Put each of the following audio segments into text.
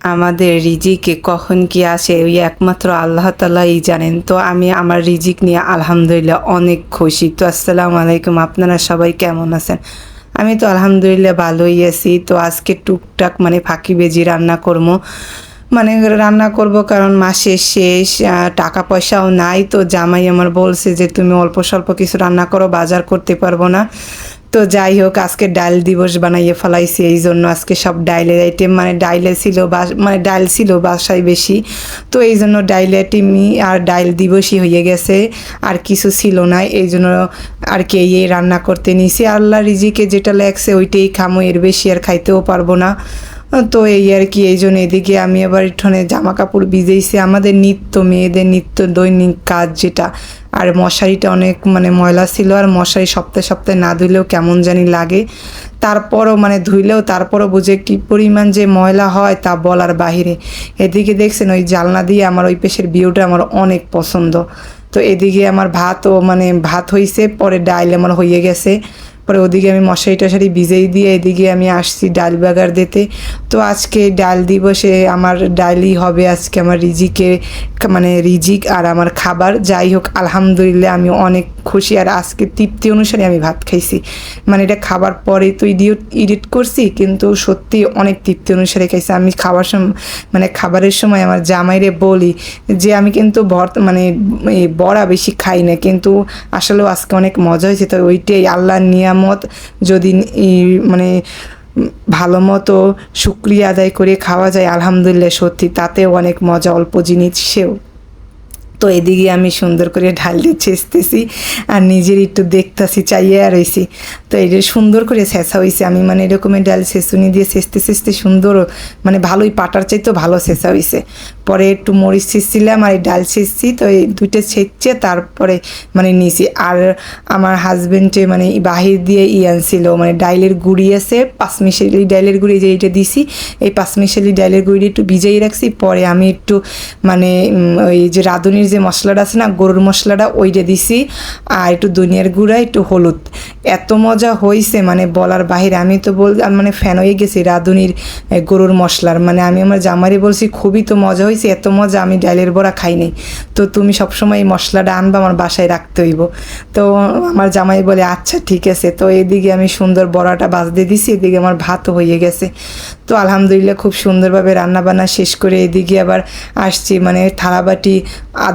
আমাদের রিজিকে কখন কি আসে? ওই একমাত্র আল্লাহ তালাই জানেন। তো আমি আমার রিজিক নিয়ে আলহামদুলিল্লাহ অনেক খুশি। তো আসসালামু আলাইকুম, আপনারা সবাই কেমন আছেন? আমি তো আলহামদুলিল্লাহ ভালোই আছি। তো আজকে টুকটাক মানে ফাঁকি বেজি রান্না করব। মানে রান্না করব কারণ মাসের শেষ টাকা পয়সাও নাই। তো জামাই আমার বলছে যে, তুমি অল্প স্বল্প কিছু রান্না করো, বাজার করতে পারব না। তো যাই হোক, আজকে ডাইল দিবস বানাইয়ে ফেলাইছি, এই জন্য আজকে সব ডাইলের আইটেম মানে ডাইলে ছিল বা মানে ডাইল ছিল বাসায় বেশি। তো এই জন্য ডাইল আইটেমই আর ডাইল দিবসই হয়ে গেছে, আর কিছু ছিল না, এই জন্য আর কি এই রান্না করতে নিছি। আল্লাহ রিজিকে যেটা লাগছে, ওইটাই খামো, এর বেশি আর খাইতেও পারব না। তো এই আর কি, এই জন্য এদিকে আমি আবার একটুখানি জামা কাপড় ভিজেইছি। আমাদের নিত্য, মেয়েদের নিত্য দৈনিক কাজ যেটা, আর মশারিটা অনেক মানে ময়লা ছিল, আর মশারি সপ্তাহে সপ্তাহে না ধুইলেও কেমন জানি লাগে। তারপরও মানে ধুইলেও তারপরও বুঝে কি পরিমাণ যে ময়লা হয় তা বলার বাহিরে। এদিকে দেখছেন ওই জালনা দিয়ে আমার ওই পেশের ভিউটা আমার অনেক পছন্দ। তো এদিকে আমার ভাতও মানে ভাত হইছে, পরে ডাইল আমার হয়ে গেছে। পরে ওদিকে আমি মশারি টশারি ভিজেই দিয়ে এদিকে আমি আসছি ডাল বাগার দিতে। তো আজকে ডাল দিবসে আমার ডালই হবে আজকে আমার রিজিকে মানে রিজিক আর আমার খাবার। যাই হোক, আলহামদুলিল্লাহ আমি অনেক খুশি আর আজকে তৃপ্তি অনুসারে আমি ভাত খাইছি। মানে এটা খাবার পরে তো ইডিও, এডিট করছি, কিন্তু সত্যি অনেক তৃপ্তি অনুসারে খাইছি। আমি খাবার সময় মানে খাবারের সময় আমার জামাইরে বলি যে, আমি কিন্তু ভর্ত মানে বড়া বেশি খাই না, কিন্তু আসলেও আজকে অনেক মজা হয়েছে। তো ওইটাই আল্লাহর নিয়ামত যদি মানে ভালো মতো শুক্রিয়া আদায় করে খাওয়া যায়, আলহামদুলিল্লাহ, সত্যি, তাতেও অনেক মজা, অল্প জিনিসেও তো এদিকে আমি সুন্দর করে ঢাল দিয়ে ছেঁচতেছি আর নিজের একটু দেখতেছি, চাইয়ে আর রয়েছি তো এটা সুন্দর করে ছেঁচা হয়েছে আমি মানে এরকমের ডাল ছেঁচুনি দিয়ে ছেঁচতে ছেঁচতে সুন্দর মানে ভালোই পাটার চাইতেও ভালো ছেঁচা হয়েছে পরে একটু মরিচ ছেঁচছিলাম আর এই ডাল ছেঁচছি, তো এই দুইটা ছেঁচছে, তারপরে মানে নিয়েছি আর আমার হাজব্যান্ডে মানে বাহির দিয়ে ই আনছিল মানে ডাইলের গুড়ি আছে, পাঁচমিশালি ডাইলের গুড়ি যে এইটা দিছি, এই পাঁচমিশালি ডাইলের গুড়ি একটু ভিজাই রাখছি। পরে আমি একটু মানে ওই যে রাঁধুনির যে মশলাটা আছে না, গরুর মশলাটা ওইটা দিছি। আর একটু দুনিয়ার গুঁড়া, একটু হলুদ। এত মজা হয়েছে মানে বলার বাহিরে। আমি তো বল মানে ফ্যান হয়ে গেছি রাঁধুনির গরুর মশলার। মানে আমি আমার জামারে বলছি, খুবই তো মজা হয়েছে এত মজা আমি ডাইলের বড়া খাই নাই। তো তুমি সবসময় এই মশলাটা আনবা, আমার বাসায় রাখতে হইব। তো আমার জামাই বলে আচ্ছা ঠিক আছে। তো এদিকে আমি সুন্দর বড়াটা বাজতে দিছি, এদিকে আমার ভাতও হয়ে গেছে। তো আলহামদুলিল্লাহ খুব সুন্দরভাবে রান্না বান্না শেষ করে এদিকে আবার আসছি। মানে থালাবাটি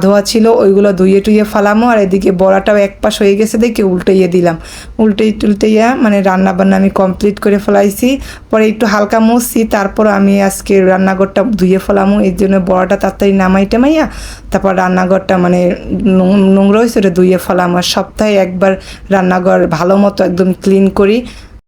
আধোয়া ছিল, ওইগুলো ধুয়ে টুয়ে ফালামো, আর এদিকে বড়াটাও এক পাশ হয়ে গেছে দেখে উল্টাইয়ে দিলাম। উল্টেই টুলটাইয়া মানে রান্না বান্না আমি কমপ্লিট করে ফেলাইছি। পরে একটু হালকা মুছছি তারপর আমি আজকে রান্নাঘরটা ধুয়ে ফেলামো। এই জন্য বড়াটা তাড়াতাড়ি নামাই টামাইয়া, তারপর রান্নাঘরটা মানে নোংরা হয়েছে ওটা ধুয়ে ফেলাম। আর সপ্তাহে একবার রান্নাঘর ভালো মতো একদম ক্লিন করি।